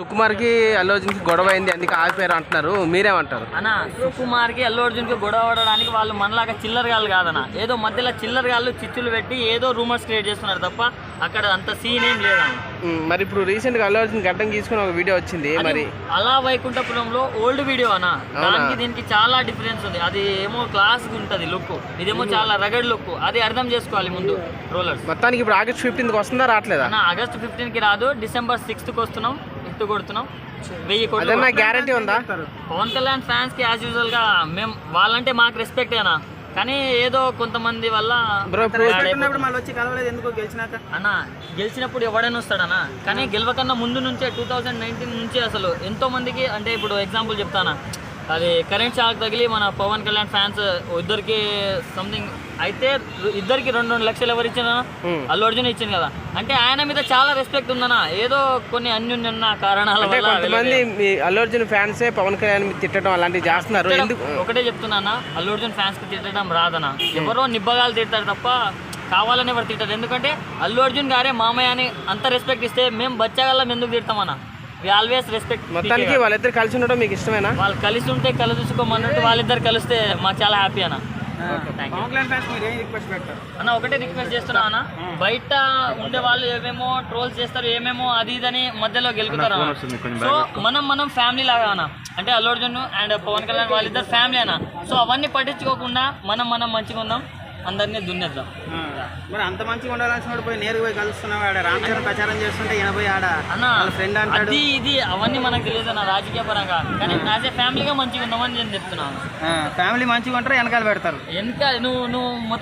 సుకుమార్కి అల్లు అర్జున్కి గొడవ అయింది అందుకే ఆగిపోయారు అంటున్నారు. మీరేమంటారు? అన్న సుకుమార్కి అల్లు అర్జున్కి గొడవ పడడానికి వాళ్ళు మనలాగా చిల్లర గాళ్ళు కాదన్న. ఏదో మధ్యలో చిల్లర గాళ్ళు చిచ్చులు పెట్టి ఏదో రూమర్స్ క్రియేట్ చేస్తున్నారు తప్ప అక్కడ అంత సీన్ ఏం లేదన్న. ఉమ్, మరి ఇప్పుడు రీసెంట్గా అల్లు అర్జున్ గడ్డం గీసుకుని ఒక వీడియో వచ్చింది మరి? అలా వైకుంఠపురంలో ఓల్డ్ వీడియో అన్న. దానికి దీనికి చాలా డిఫరెన్స్ ఉంది. అది ఏమో క్లాస్ ఉంటుంది లుక్ ఇదేమో చాలా రగడ్ లుక్ అది అర్థం చేసుకోవాలి ముందు రోలర్స్ మొత్తానికి ఇప్పుడు ఆగస్ట్ ఫిఫ్టీన్త్కి వస్తుందా రావట్లేదా? అన్న ఆగస్ట్ ఫిఫ్టీన్కి రాదు డిసెంబర్ సిక్స్త్కి వస్తున్నాం. ఎత్తు కొడుతున్నాం. వెయ్యి కోట్లు గ్యారంటీ ఉందా? పవన్ కళ్యాణ్ ఫ్యాన్స్కి యాజ్ యూజువల్గా మేము వాళ్ళంటే మాకు రెస్పెక్ట్ అన్న కానీ ఏదో కొంతమంది వల్ల అన్న గెలిచినప్పుడు ఎవడైనా వస్తాడన్న? కానీ గెలవకన్నా ముందు నుంచే టూ థౌజండ్ నైన్టీన్ నుంచే అసలు ఎంతో మందికి అంటే ఇప్పుడు ఎగ్జాంపుల్ చెప్తానా? అది కరెంట్ షాక్ తగిలి మన పవన్ కళ్యాణ్ ఫ్యాన్స్ ఇద్దరికి సంథింగ్ అయితే ఇద్దరికి రెండు రెండు లక్షలు ఎవరు ఇచ్చిన. అల్లు అర్జున్ ఇచ్చింది కదా. అంటే ఆయన మీద చాలా రెస్పెక్ట్ ఉందన్న. ఏదో కొన్ని అన్యున్న కారణాల వల్ల కొంతమంది అల్లు అర్జున్ ఫ్యాన్సే పవన్ కళ్యాణ్ తిట్టడం అలాంటివి చేస్తున్నారు. ఒకటే చెప్తున్నానా అల్లు అర్జున్ ఫ్యాన్స్కి తిట్టడం రాదనా ఎవరో నిబ్బగాలు తిడతారు తప్ప కావాలని ఎవరు తిట్టారు. ఎందుకంటే అల్లు అర్జున్ గారే మామయ్య అని అంత రెస్పెక్ట్ ఇస్తే మేము బచ్చగల్లం ఎందుకు తిడతామన్నా ఆల్వేస్ రెస్పెక్ట్ మొత్తానికి వాళ్ళిద్దరు కలిసి ఉండడం మీకు ఇష్టమేనా? వాళ్ళు కలిసి ఉంటే కలుసుకోమన్నట్టు వాళ్ళిద్దరు కలిస్తే మాకు చాలా హ్యాపీ అన్న. అన్న ఒకటే రిక్వెస్ట్ చేస్తున్నా అన్న. బయట ఉండే వాళ్ళు ఏమేమో ట్రోల్స్ చేస్తారు ఏమేమో అది ఇదని మధ్యలో గెలుపుతారు అన్న. సో మనం మనం ఫ్యామిలీ లాగా అన్న. అంటే అల్లు అర్జున్ అండ్ పవన్ కళ్యాణ్ వాళ్ళిద్దరు ఫ్యామిలీ అన్న. సో అవన్నీ పట్టించుకోకుండా మనం మనం మంచిగా ఉందాం. అందరినీ దున్నేద్దాం. మరి అంత మంచిగా ఉండాల్సిన పోయి నేరుగా పోయి కలుస్తున్నావు? ఆడ రామ్ చరణ్ ప్రచారం చేస్తుంటే ఈయన పోయి ఆడ ఫ్రెండ్ అంటాడు. ఇది అవన్నీ మనకు తెలియదు అన్న రాజకీయ పరంగా. కానీ యాజ్ ఏ ఫ్యామిలీగా మంచిగా ఉన్నామని నేను చెప్తున్నాను. ఫ్యామిలీ మంచిగా ఉంటారు వెనకాల పెడతారు. వెనక నువ్వు నువ్వు మొత్తం